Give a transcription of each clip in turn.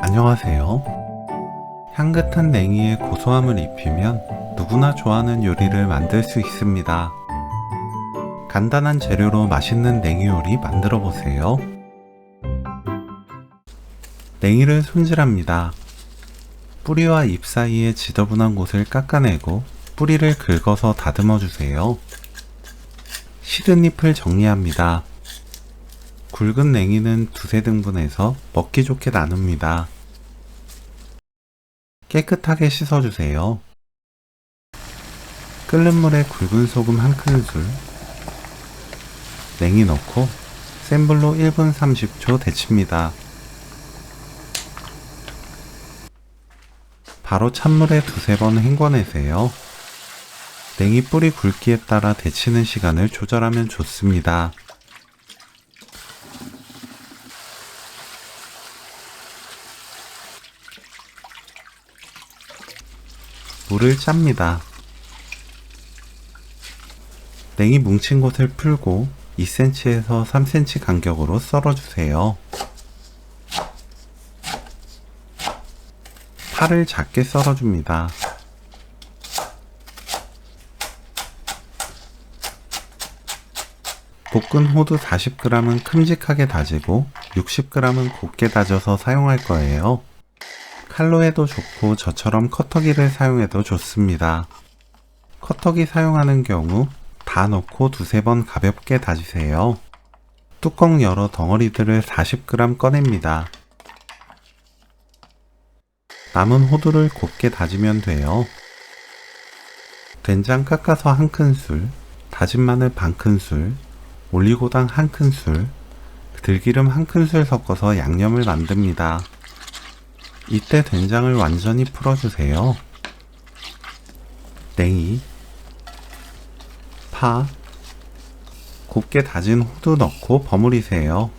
안녕하세요. 향긋한 냉이에 고소함을 입히면 누구나 좋아하는 요리를 만들 수 있습니다. 간단한 재료로 맛있는 냉이 요리 만들어 보세요. 냉이를 손질합니다. 뿌리와 잎 사이에 지저분한 곳을 깎아내고 뿌리를 긁어서 다듬어 주세요. 시든 잎을 정리합니다. 굵은 냉이는 두세 등분해서 먹기 좋게 나눕니다. 깨끗하게 씻어주세요. 끓는 물에 굵은 소금 한 큰술, 냉이 넣고 센 불로 1분 30초 데칩니다. 바로 찬물에 두세 번 헹궈내세요. 냉이 뿌리 굵기에 따라 데치는 시간을 조절하면 좋습니다. 물을 짭니다. 냉이 뭉친 곳을 풀고 2cm에서 3cm 간격으로 썰어주세요. 파를 작게 썰어줍니다. 볶은 호두 40g은 큼직하게 다지고 60g은 곱게 다져서 사용할 거예요. 칼로 해도 좋고 저처럼 커터기를 사용해도 좋습니다. 커터기 사용하는 경우 다 넣고 두세 번 가볍게 다지세요. 뚜껑 열어 덩어리들을 40g 꺼냅니다. 남은 호두를 곱게 다지면 돼요. 된장 깎아서 한 큰술, 다진 마늘 반 큰술, 올리고당 한 큰술, 들기름 한 큰술 섞어서 양념을 만듭니다. 이때 된장을 완전히 풀어주세요. 냉이, 파, 곱게 다진 호두 넣고 버무리세요.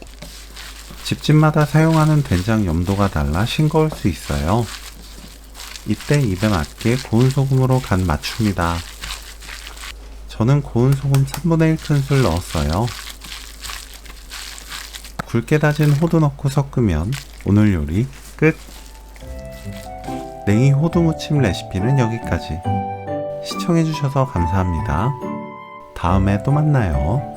집집마다 사용하는 된장 염도가 달라 싱거울 수 있어요. 이때 입에 맞게 고운 소금으로 간 맞춥니다. 저는 고운 소금 3분의 1 큰술 넣었어요. 굵게 다진 호두 넣고 섞으면 오늘 요리 끝! 냉이 호두 무침 레시피는 여기까지. 시청해주셔서 감사합니다. 다음에 또 만나요.